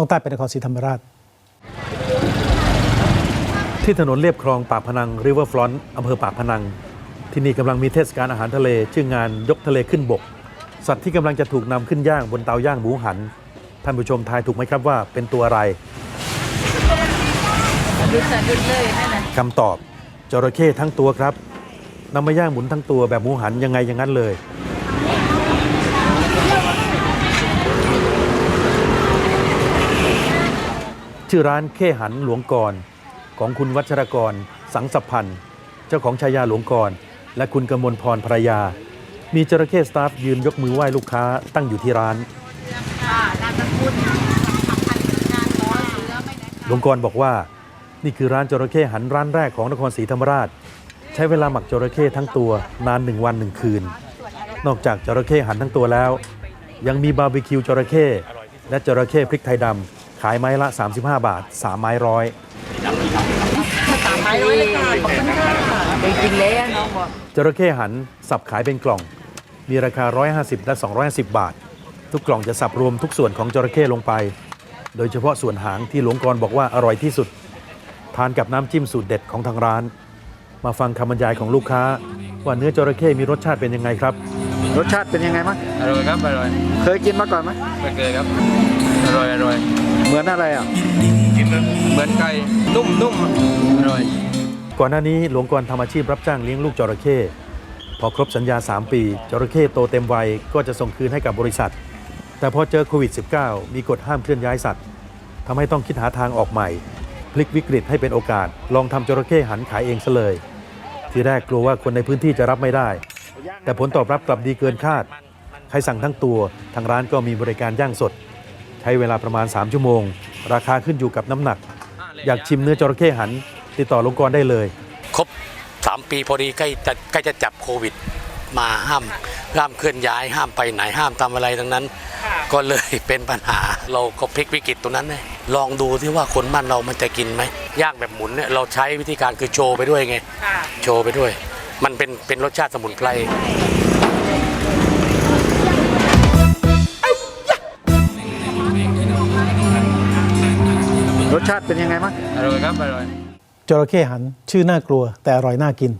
ล่องใต้เป็นนครศรีธรรมราช ที่ถนนเลียบคลองปากพนังริเวอร์ฟรอนต์อำเภอปากพนัง ที่นี่กำลังมีเทศกาลอาหารทะเล ชื่องานยกทะเลขึ้นบก สัตว์ที่กำลังจะถูกนำขึ้นย่างบนเตาย่างหมูหัน ท่านผู้ชมทายถูกไหมครับว่าเป็นตัวอะไรดุดสะดุดเลยนั่นน่ะคำตอบจระเข้ทั้งตัวครับนำมาย่างหมุนทั้งตัวแบบหมูหันยังไงอย่างนั้นเลย ชื่อร้านเข้หันหลวงกร ของคุณวัชรกร สังสพันธ์เจ้าของชายาหลวงกร และคุณกมลพรภรรยา มีจระเข้สตาฟยืนยกมือไหว้ลูกค้าตั้งอยู่ที่ร้านหลวงกรบอกว่านี่คือร้านจระเข้หันร้านแรกของนครศรีธรรมราช ใช้เวลาหมักจระเข้ทั้งตัวนานหนึ่งวันหนึ่งคืน นอกจากจระเข้หันทั้งตัวแล้ว ยังมีบาร์บีคิวจระเข้และจระเข้พริกไทยดำ ขายไม้ละ 35 บาท 3 ไม้ร้อยจริงๆแล้วน้องบอกจระเข้หันสับขายเป็นกล่อง มีราคา 150 และ 250 บาท ทุกกล่องจะสับรวมทุกส่วนของจระเข้ลงไป โดยเฉพาะส่วนหางที่หลวงกรบอกว่าอร่อยที่สุด ทานกับน้ำจิ้มสูตรเด็ดของทางร้าน มาฟังคำบรรยายของลูกค้า ว่าเนื้อจระเข้มีรสชาติเป็นยังไงครับ รสชาติเป็นยังไงมั้งอร่อยครับอร่อย เคยกินมาก่อนไหมไม่เคยครับ อร่อยอร่อย เหมือนอะไรอะ เหมือนไก่นุ่มนุ่มอร่อย ก่อนหน้านี้หลวงกรทำอาชีพรับจ้างเลี้ยงลูกจระเข้พอครบสัญญา 3 ปีจระเข้โตเต็มวัยก็จะส่งคืนให้กับบริษัท แต่พอเจอโควิด -19 มีกฎห้ามเคลื่อนย้ายสัตว์ทำให้ต้องคิดหาทางออกใหม่ พลิกวิกฤตให้เป็นโอกาส ลองทำจระเข้หันขายเองซะเลย ทีแรกกลัวว่าคนในพื้นที่จะรับไม่ได้ แต่ผลตอบรับกลับดีเกินคาด ใครสั่งทั้งตัว ทางร้านก็มีบริการย่างสด ใช้เวลาประมาณ 3 ชั่วโมง ราคาขึ้นอยู่กับน้ำหนัก อยากชิมเนื้อจระเข้หัน ติดต่อหลวงกรได้เลย ครบสามปีพอดีใกล้จะใกล้จะจับโควิด มาห้ามห้ามเคลื่อนย้ายห้ามไปไหนห้ามทำอะไรทั้งนั้น ก็เลยเป็นปัญหาเราก็พลิกวิกฤตตรงนั้นเลยลองดูที่ว่าคนบ้านเรามันจะกินไหมย่างแบบหมุนเนี่ยเราใช้วิธีการคือโชว์ไปด้วยไงโชว์ไปด้วย มันเป็นเป็นรสชาติสมุนไพร รสชาติเป็นยังไงมั้งอร่อยครับอร่อยจระเข้หันชื่อน่ากลัวแต่อร่อยน่ากิน